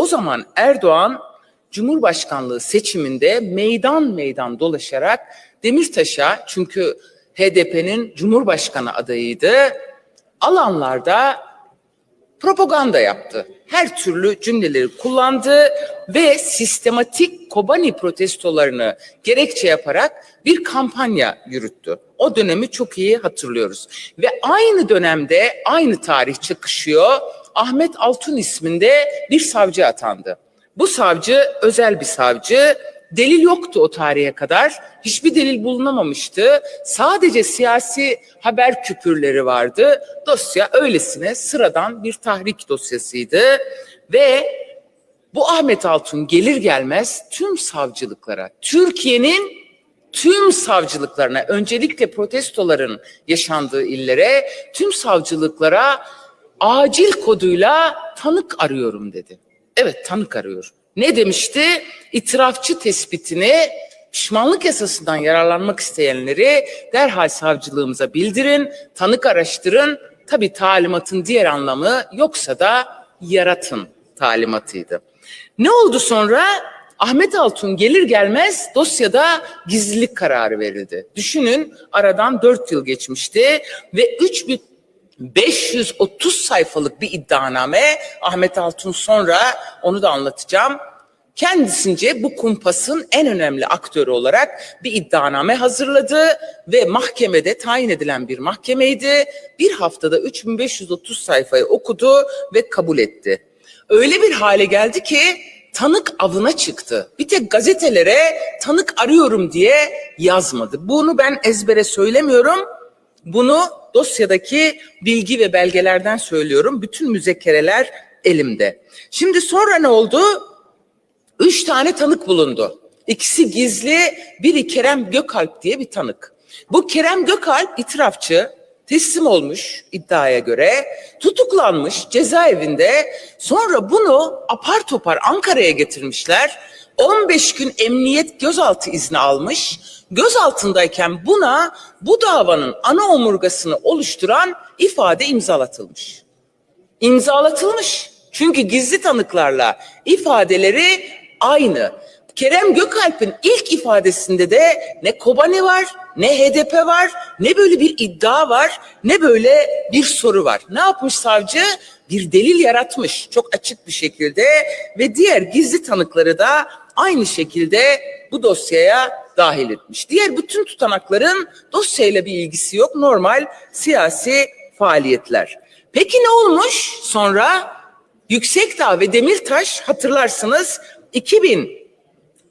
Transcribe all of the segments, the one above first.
O zaman Erdoğan Cumhurbaşkanlığı seçiminde meydan meydan dolaşarak Demirtaş'a çünkü HDP'nin Cumhurbaşkanı adayıydı. Alanlarda propaganda yaptı. Her türlü cümleleri kullandı ve sistematik Kobani protestolarını gerekçe yaparak bir kampanya yürüttü. O dönemi çok iyi hatırlıyoruz. Ve aynı dönemde aynı tarih çakışıyor. Ahmet Altun isminde bir savcı atandı. Bu savcı özel bir savcı. Delil yoktu o tarihe kadar. Hiçbir delil bulunamamıştı. Sadece siyasi haber küpürleri vardı. Dosya öylesine sıradan bir tahrik dosyasıydı. Ve bu Ahmet Altun gelir gelmez tüm savcılıklara, Türkiye'nin tüm savcılıklarına, öncelikle protestoların yaşandığı illere, tüm savcılıklara acil koduyla tanık arıyorum dedi. Evet tanık arıyor. Ne demişti? İtirafçı tespitini pişmanlık yasasından yararlanmak isteyenleri derhal savcılığımıza bildirin, tanık araştırın. Tabi talimatın diğer anlamı yoksa da yaratın talimatıydı. Ne oldu sonra? Ahmet Altun gelir gelmez dosyada gizlilik kararı verildi. Düşünün aradan dört yıl geçmişti ve 3530 sayfalık bir iddianame Ahmet Altun sonra onu da anlatacağım. Kendisince bu kumpasın en önemli aktörü olarak bir iddianame hazırladı ve mahkemede tayin edilen bir mahkemeydi. Bir haftada 3530 sayfayı okudu ve kabul etti. Öyle bir hale geldi ki tanık avına çıktı. Bir tek gazetelere tanık arıyorum diye yazmadı. Bunu ben ezbere söylemiyorum. Bunu dosyadaki bilgi ve belgelerden söylüyorum. Bütün müzekkereler elimde. Şimdi sonra ne oldu? Üç tane tanık bulundu. İkisi gizli, biri Kerem Gökalp diye bir tanık. Bu Kerem Gökalp itirafçı, teslim olmuş iddiaya göre, tutuklanmış cezaevinde. Sonra bunu apar topar Ankara'ya getirmişler. 15 gün emniyet gözaltı izni almış. Gözaltındayken buna bu davanın ana omurgasını oluşturan ifade imzalatılmış. İmzalatılmış. Çünkü gizli tanıklarla ifadeleri aynı. Kerem Gökalp'in ilk ifadesinde de ne Kobani var, ne HDP var, ne böyle bir iddia var, ne böyle bir soru var. Ne yapmış savcı? Bir delil yaratmış çok açık bir şekilde ve diğer gizli tanıkları da aynı şekilde bu dosyaya dahil etmiş. Diğer bütün tutanakların dosyayla bir ilgisi yok. Normal siyasi faaliyetler. Peki ne olmuş sonra? Yüksekdağ ve Demirtaş hatırlarsınız 2019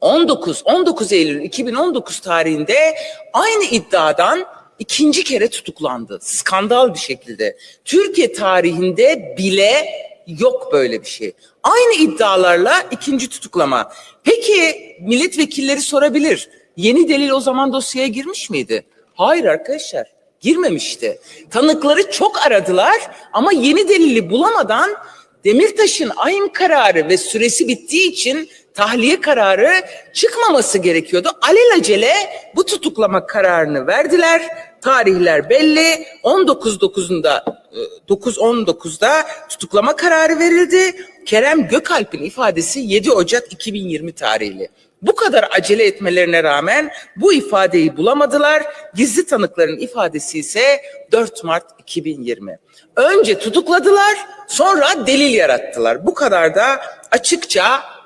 19 Eylül 2019 tarihinde aynı iddiadan ikinci kere tutuklandı. Skandal bir şekilde. Türkiye tarihinde bile yok böyle bir şey. Aynı iddialarla ikinci tutuklama. Peki milletvekilleri sorabilir. Yeni delil o zaman dosyaya girmiş miydi? Hayır arkadaşlar girmemişti. Tanıkları çok aradılar ama yeni delili bulamadan Demirtaş'ın ayım kararı ve süresi bittiği için tahliye kararı çıkmaması gerekiyordu. Alelacele bu tutuklama kararını verdiler. Tarihler belli. 19.9'unda 9.19'da tutuklama kararı verildi. Kerem Gökalp'in ifadesi 7 Ocak 2020 tarihli. Bu kadar acele etmelerine rağmen bu ifadeyi bulamadılar. Gizli tanıkların ifadesi ise 4 Mart 2020. Önce tutukladılar, sonra delil yarattılar. Bu kadar da açıkça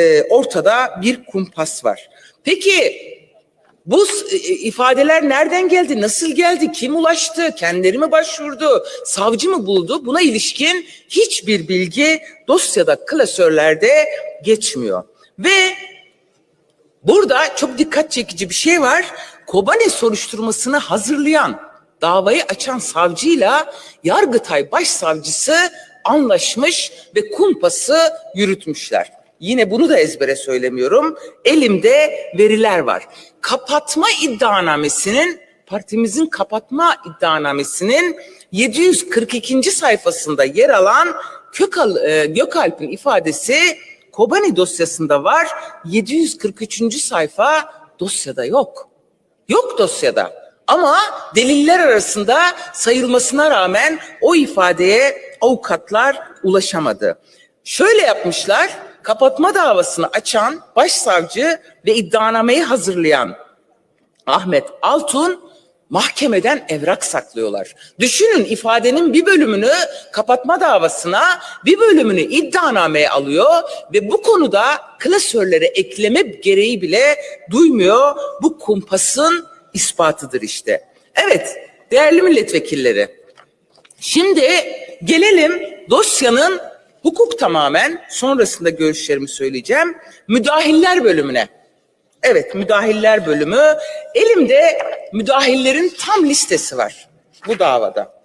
e, ortada bir kumpas var. Peki bu e, ifadeler nereden geldi? Nasıl geldi? Kim ulaştı? Kendileri mi başvurdu? Savcı mı buldu? Buna ilişkin hiçbir bilgi dosyada klasörlerde geçmiyor. Ve burada çok dikkat çekici bir şey var. Kobane soruşturmasını hazırlayan, davayı açan savcıyla Yargıtay Başsavcısı anlaşmış ve kumpası yürütmüşler. Yine bunu da ezbere söylemiyorum. Elimde veriler var. Kapatma iddianamesinin partimizin kapatma iddianamesinin 742. sayfasında yer alan Kökal, e, Gökalp'in ifadesi Kobani dosyasında var. 743. sayfa dosyada yok. Yok dosyada. Ama deliller arasında sayılmasına rağmen o ifadeye avukatlar ulaşamadı. Şöyle yapmışlar. Kapatma davasını açan başsavcı ve iddianameyi hazırlayan Ahmet Altun mahkemeden evrak saklıyorlar. Düşünün ifadenin bir bölümünü kapatma davasına, bir bölümünü iddianameye alıyor ve bu konuda klasörlere ekleme gereği bile duymuyor. Bu kumpasın ispatıdır işte. Evet, değerli milletvekilleri. Şimdi gelelim dosyanın hukuk tamamen sonrasında görüşlerimi söyleyeceğim. Müdahiller bölümüne. Evet müdahiller bölümü. Elimde müdahillerin tam listesi var bu davada.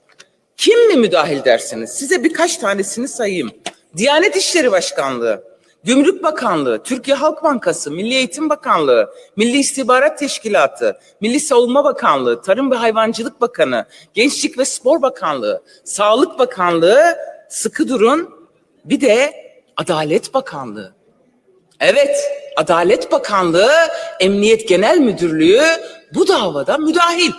Kim mi müdahil dersiniz? Size birkaç tanesini sayayım. Diyanet İşleri Başkanlığı, Gümrük Bakanlığı, Türkiye Halk Bankası, Milli Eğitim Bakanlığı, Milli İstihbarat Teşkilatı, Milli Savunma Bakanlığı, Tarım ve Hayvancılık Bakanı, Gençlik ve Spor Bakanlığı, Sağlık Bakanlığı, sıkı durun, bir de Adalet Bakanlığı. Evet, Adalet Bakanlığı, Emniyet Genel Müdürlüğü bu davada müdahil.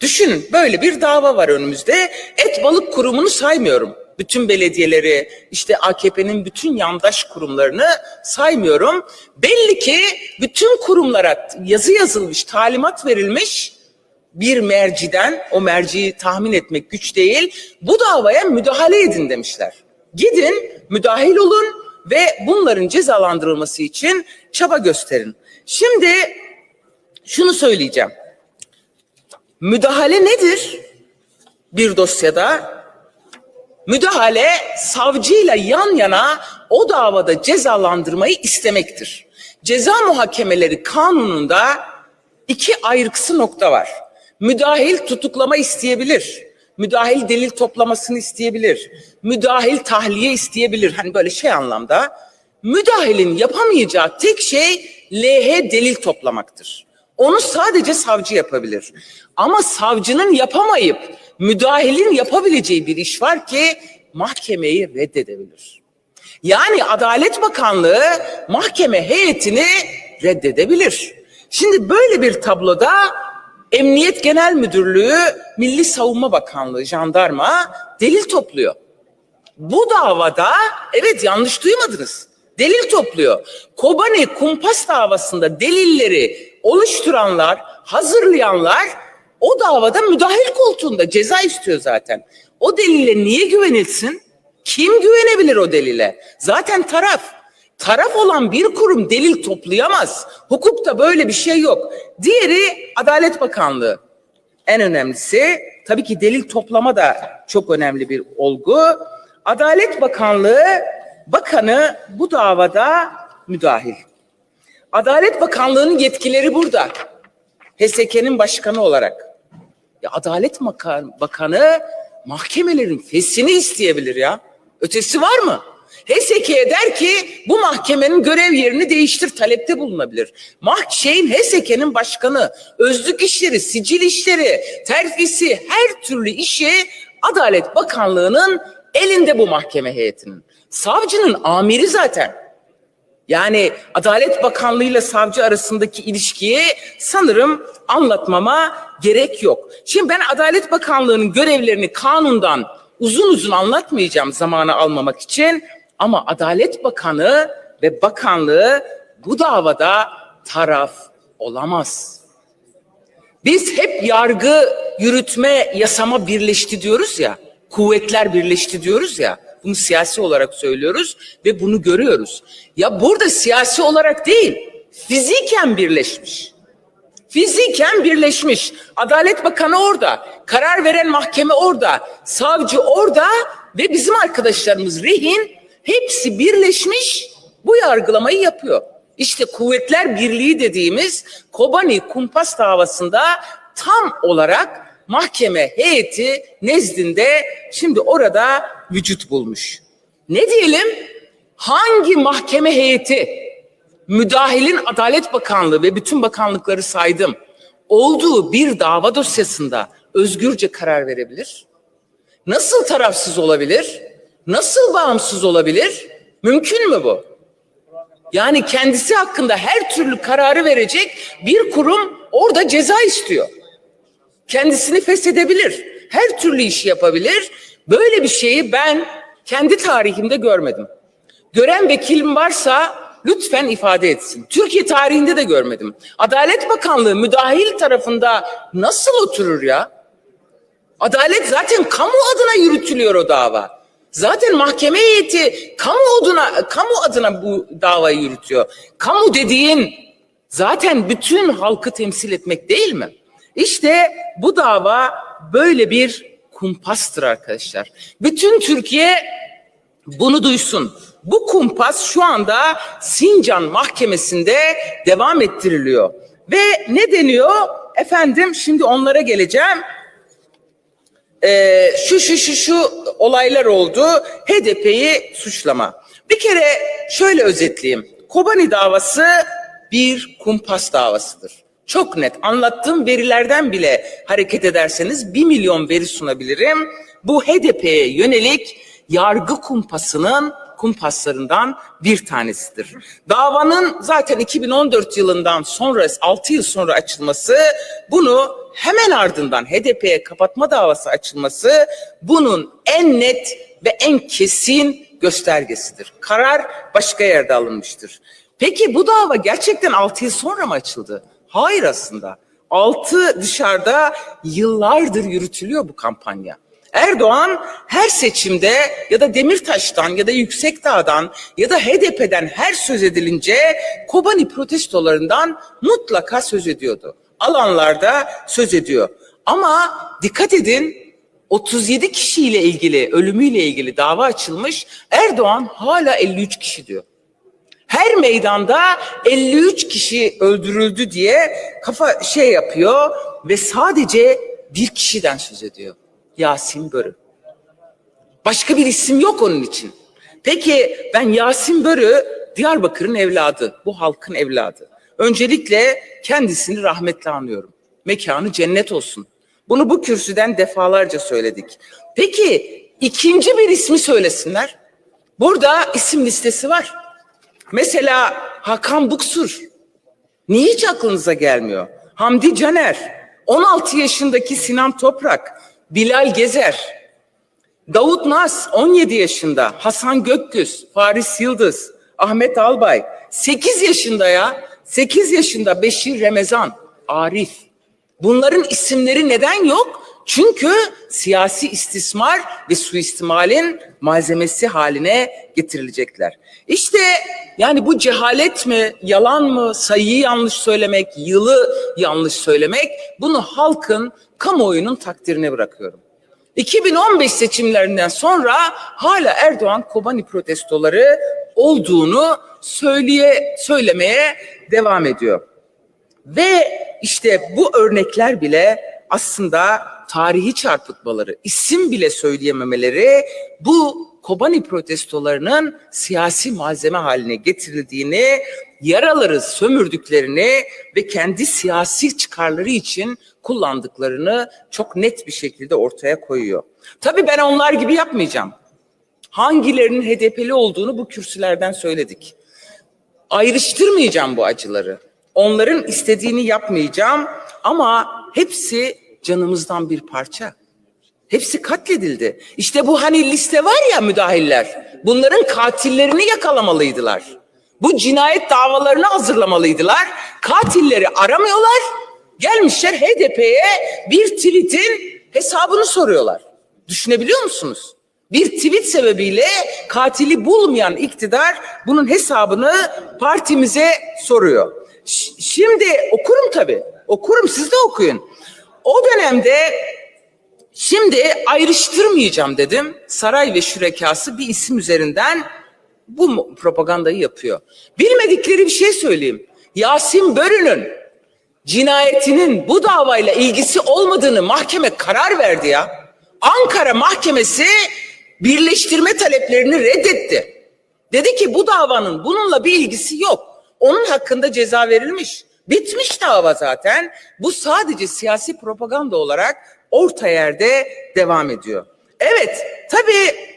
Düşünün böyle bir dava var önümüzde. Et Balık Kurumu'nu saymıyorum. Bütün belediyeleri, işte AKP'nin bütün yandaş kurumlarını saymıyorum. Belli ki bütün kurumlara yazı yazılmış, talimat verilmiş bir merciden, o merciyi tahmin etmek güç değil, bu davaya müdahale edin demişler. Gidin, müdahil olun ve bunların cezalandırılması için çaba gösterin. Şimdi şunu söyleyeceğim. Müdahale nedir? Bir dosyada müdahale savcıyla yan yana o davada cezalandırmayı istemektir. Ceza muhakemeleri kanununda iki ayrıksı nokta var. Müdahil tutuklama isteyebilir. Müdahil delil toplamasını isteyebilir. Müdahil tahliye isteyebilir. Hani böyle şey anlamda. Müdahilin yapamayacağı tek şey LH delil toplamaktır. Onu sadece savcı yapabilir. Ama savcının yapamayıp müdahilin yapabileceği bir iş var ki mahkemeyi reddedebilir. Yani Adalet Bakanlığı mahkeme heyetini reddedebilir. Şimdi böyle bir tabloda Emniyet Genel Müdürlüğü, Milli Savunma Bakanlığı, jandarma delil topluyor. Bu davada evet yanlış duymadınız. Delil topluyor. Kobani kumpas davasında delilleri oluşturanlar, hazırlayanlar o davada müdahil koltuğunda ceza istiyor zaten. O delile niye güvenilsin? Kim güvenebilir o delile? Zaten taraf. Taraf olan bir kurum delil toplayamaz. Hukukta böyle bir şey yok. Diğeri Adalet Bakanlığı. En önemlisi tabii ki delil toplama da çok önemli bir olgu. Adalet Bakanlığı bakanı bu davada müdahil. Adalet Bakanlığı'nın yetkileri burada. HSK'nin başkanı olarak. Ya Adalet Bakan- Bakanı mahkemelerin fesini isteyebilir ya. Ötesi var mı? HSK'ye der ki bu mahkemenin görev yerini değiştir talepte bulunabilir. Mah şeyin HSK'nin başkanı, özlük işleri, sicil işleri, terfisi her türlü işi Adalet Bakanlığı'nın elinde bu mahkeme heyetinin. Savcının amiri zaten. Yani Adalet Bakanlığı ile savcı arasındaki ilişkiyi sanırım anlatmama gerek yok. Şimdi ben Adalet Bakanlığı'nın görevlerini kanundan uzun uzun anlatmayacağım zamanı almamak için ama Adalet Bakanı ve bakanlığı bu davada taraf olamaz. Biz hep yargı, yürütme, yasama birleşti diyoruz ya, kuvvetler birleşti diyoruz ya. Bunu siyasi olarak söylüyoruz ve bunu görüyoruz. Ya burada siyasi olarak değil, fiziken birleşmiş. Fiziken birleşmiş. Adalet Bakanı orada, karar veren mahkeme orada, savcı orada ve bizim arkadaşlarımız rehin hepsi birleşmiş bu yargılamayı yapıyor. İşte kuvvetler birliği dediğimiz Kobani kumpas davasında tam olarak mahkeme heyeti nezdinde şimdi orada vücut bulmuş. Ne diyelim? Hangi mahkeme heyeti müdahilin Adalet Bakanlığı ve bütün bakanlıkları saydım olduğu bir dava dosyasında özgürce karar verebilir? Nasıl tarafsız olabilir? Nasıl bağımsız olabilir? Mümkün mü bu? Yani kendisi hakkında her türlü kararı verecek bir kurum orada ceza istiyor. Kendisini feshedebilir. Her türlü işi yapabilir. Böyle bir şeyi ben kendi tarihimde görmedim. Gören vekilim varsa lütfen ifade etsin. Türkiye tarihinde de görmedim. Adalet Bakanlığı müdahil tarafında nasıl oturur ya? Adalet zaten kamu adına yürütülüyor o dava. Zaten mahkeme heyeti kamu adına kamu adına bu davayı yürütüyor. Kamu dediğin zaten bütün halkı temsil etmek değil mi? İşte bu dava böyle bir kumpastır arkadaşlar. Bütün Türkiye bunu duysun. Bu kumpas şu anda Sincan Mahkemesi'nde devam ettiriliyor. Ve ne deniyor? Efendim şimdi onlara geleceğim. Ee, şu şu şu şu olaylar oldu. HDP'yi suçlama. Bir kere şöyle özetleyeyim. Kobani davası bir kumpas davasıdır. Çok net anlattığım verilerden bile hareket ederseniz bir milyon veri sunabilirim. Bu HDP'ye yönelik yargı kumpasının kumpaslarından bir tanesidir. Davanın zaten 2014 yılından sonra 6 yıl sonra açılması bunu hemen ardından HDP'ye kapatma davası açılması bunun en net ve en kesin göstergesidir. Karar başka yerde alınmıştır. Peki bu dava gerçekten 6 yıl sonra mı açıldı? Hayır aslında. 6 dışarıda yıllardır yürütülüyor bu kampanya. Erdoğan her seçimde ya da Demirtaş'tan ya da Yüksekdağ'dan ya da HDP'den her söz edilince Kobani protestolarından mutlaka söz ediyordu. Alanlarda söz ediyor. Ama dikkat edin 37 kişiyle ilgili, ölümüyle ilgili dava açılmış. Erdoğan hala 53 kişi diyor. Her meydanda 53 kişi öldürüldü diye kafa şey yapıyor ve sadece bir kişiden söz ediyor. Yasin Börü. Başka bir isim yok onun için. Peki ben Yasin Börü Diyarbakır'ın evladı, bu halkın evladı. Öncelikle kendisini rahmetle anıyorum. Mekanı cennet olsun. Bunu bu kürsüden defalarca söyledik. Peki ikinci bir ismi söylesinler. Burada isim listesi var. Mesela Hakan Buksur. Niye hiç aklınıza gelmiyor? Hamdi Caner, 16 yaşındaki Sinan Toprak, Bilal Gezer, Davut Nas 17 yaşında, Hasan Gökgüz, Faris Yıldız, Ahmet Albay, 8 yaşında ya, 8 yaşında Beşir Remezan, Arif. Bunların isimleri neden yok? Çünkü siyasi istismar ve suistimalin malzemesi haline getirilecekler. İşte yani bu cehalet mi, yalan mı, sayıyı yanlış söylemek, yılı yanlış söylemek bunu halkın, kamuoyunun takdirine bırakıyorum. 2015 seçimlerinden sonra hala Erdoğan Kobani protestoları olduğunu söyleye söylemeye devam ediyor. Ve işte bu örnekler bile aslında tarihi çarpıtmaları, isim bile söyleyememeleri bu Kobani protestolarının siyasi malzeme haline getirildiğini, yaraları sömürdüklerini ve kendi siyasi çıkarları için kullandıklarını çok net bir şekilde ortaya koyuyor. Tabii ben onlar gibi yapmayacağım. Hangilerinin HDP'li olduğunu bu kürsülerden söyledik. Ayrıştırmayacağım bu acıları. Onların istediğini yapmayacağım ama hepsi canımızdan bir parça. Hepsi katledildi. İşte bu hani liste var ya müdahiller. Bunların katillerini yakalamalıydılar. Bu cinayet davalarını hazırlamalıydılar. Katilleri aramıyorlar. Gelmişler HDP'ye bir tweetin hesabını soruyorlar. Düşünebiliyor musunuz? Bir tweet sebebiyle katili bulmayan iktidar bunun hesabını partimize soruyor. Şimdi okurum tabii. Okurum siz de okuyun. O dönemde şimdi ayrıştırmayacağım dedim. Saray ve şürekası bir isim üzerinden bu propagandayı yapıyor. Bilmedikleri bir şey söyleyeyim. Yasin Börü'nün cinayetinin bu davayla ilgisi olmadığını mahkeme karar verdi ya. Ankara Mahkemesi birleştirme taleplerini reddetti. Dedi ki bu davanın bununla bir ilgisi yok. Onun hakkında ceza verilmiş. Bitmiş dava zaten. Bu sadece siyasi propaganda olarak orta yerde devam ediyor. Evet, tabii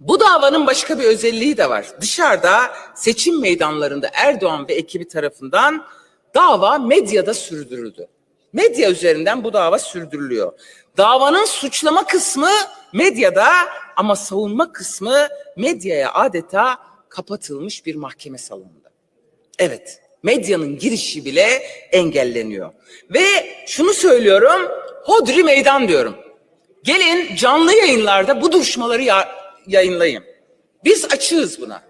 bu davanın başka bir özelliği de var. Dışarıda seçim meydanlarında Erdoğan ve ekibi tarafından dava medyada sürdürüldü. Medya üzerinden bu dava sürdürülüyor. Davanın suçlama kısmı medyada ama savunma kısmı medyaya adeta kapatılmış bir mahkeme salonunda. Evet, medyanın girişi bile engelleniyor. Ve şunu söylüyorum, hodri meydan diyorum. Gelin canlı yayınlarda bu duruşmaları ya- yayınlayın. Biz açığız buna.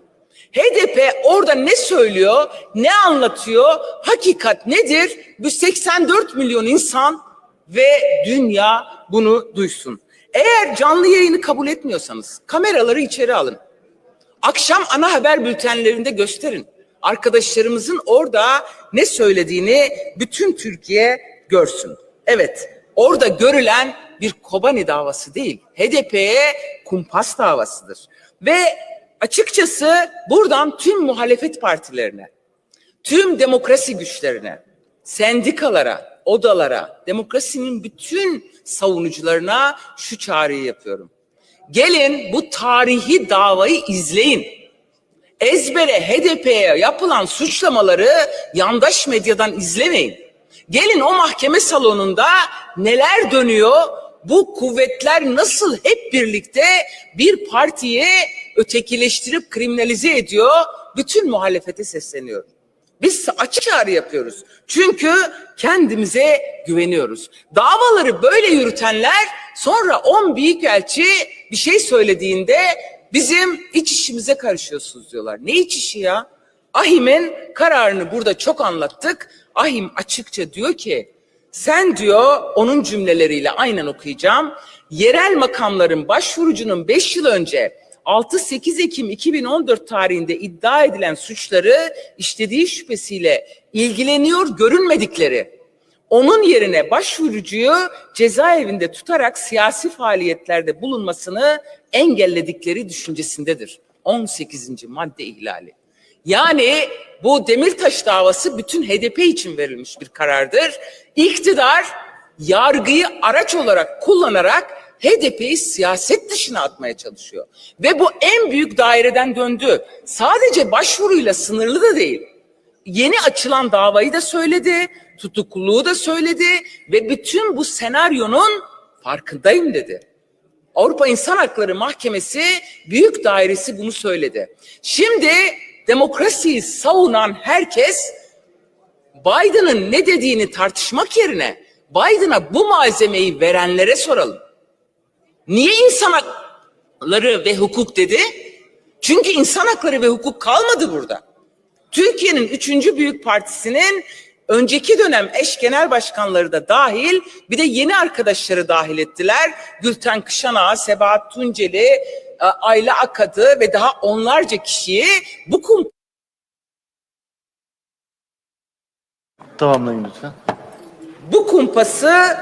HDP orada ne söylüyor, ne anlatıyor, hakikat nedir? Bu 84 milyon insan ve dünya bunu duysun. Eğer canlı yayını kabul etmiyorsanız kameraları içeri alın. Akşam ana haber bültenlerinde gösterin. Arkadaşlarımızın orada ne söylediğini bütün Türkiye görsün. Evet, orada görülen bir Kobani davası değil, HDP'ye kumpas davasıdır. Ve açıkçası buradan tüm muhalefet partilerine, tüm demokrasi güçlerine, sendikalara, odalara, demokrasinin bütün savunucularına şu çağrıyı yapıyorum. Gelin bu tarihi davayı izleyin. Ezbere HDP'ye yapılan suçlamaları yandaş medyadan izlemeyin. Gelin o mahkeme salonunda neler dönüyor, bu kuvvetler nasıl hep birlikte bir partiyi ötekileştirip kriminalize ediyor, bütün muhalefete sesleniyorum. Biz açık çağrı yapıyoruz. Çünkü kendimize güveniyoruz. Davaları böyle yürütenler sonra 10 büyükelçi bir şey söylediğinde bizim iç işimize karışıyorsunuz diyorlar. Ne iç işi ya? Ahim'in kararını burada çok anlattık. Ahim açıkça diyor ki sen diyor onun cümleleriyle aynen okuyacağım. Yerel makamların başvurucunun 5 yıl önce 6-8 Ekim 2014 tarihinde iddia edilen suçları işlediği şüphesiyle ilgileniyor görünmedikleri, onun yerine başvurucuyu cezaevinde tutarak siyasi faaliyetlerde bulunmasını engelledikleri düşüncesindedir. 18. madde ihlali. Yani bu Demirtaş davası bütün HDP için verilmiş bir karardır. İktidar yargıyı araç olarak kullanarak HDP'yi siyaset dışına atmaya çalışıyor. Ve bu en büyük daireden döndü. Sadece başvuruyla sınırlı da değil. Yeni açılan davayı da söyledi, tutukluluğu da söyledi ve bütün bu senaryonun farkındayım dedi. Avrupa İnsan Hakları Mahkemesi Büyük Dairesi bunu söyledi. Şimdi demokrasiyi savunan herkes Biden'ın ne dediğini tartışmak yerine Biden'a bu malzemeyi verenlere soralım. Niye insan hakları ve hukuk dedi? Çünkü insan hakları ve hukuk kalmadı burada. Türkiye'nin üçüncü büyük partisinin önceki dönem eş genel başkanları da dahil bir de yeni arkadaşları dahil ettiler. Gülten Kışanağı, Sebahat Tunceli, e, Ayla Akadı ve daha onlarca kişiyi bu kum Tamamlayın lütfen. bu kumpası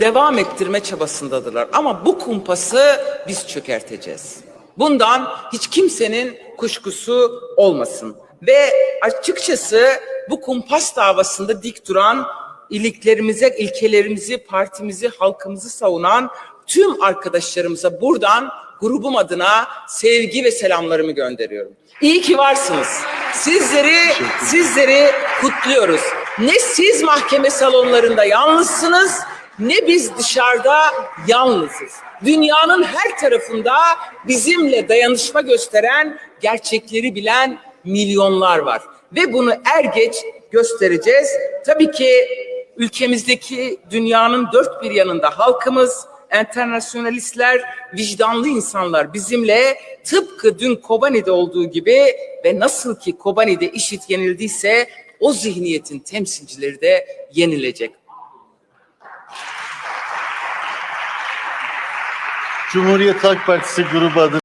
devam ettirme çabasındadırlar. Ama bu kumpası biz çökerteceğiz. Bundan hiç kimsenin kuşkusu olmasın. Ve açıkçası bu kumpas davasında dik duran iliklerimize, ilkelerimizi, partimizi, halkımızı savunan tüm arkadaşlarımıza buradan grubum adına sevgi ve selamlarımı gönderiyorum. İyi ki varsınız. Sizleri sizleri kutluyoruz. Ne siz mahkeme salonlarında yalnızsınız ne biz dışarıda yalnızız. Dünyanın her tarafında bizimle dayanışma gösteren, gerçekleri bilen milyonlar var. Ve bunu er geç göstereceğiz. Tabii ki ülkemizdeki dünyanın dört bir yanında halkımız, enternasyonalistler, vicdanlı insanlar bizimle tıpkı dün Kobani'de olduğu gibi ve nasıl ki Kobani'de işit yenildiyse o zihniyetin temsilcileri de yenilecek. Cumhuriyet Halk Partisi grubu adı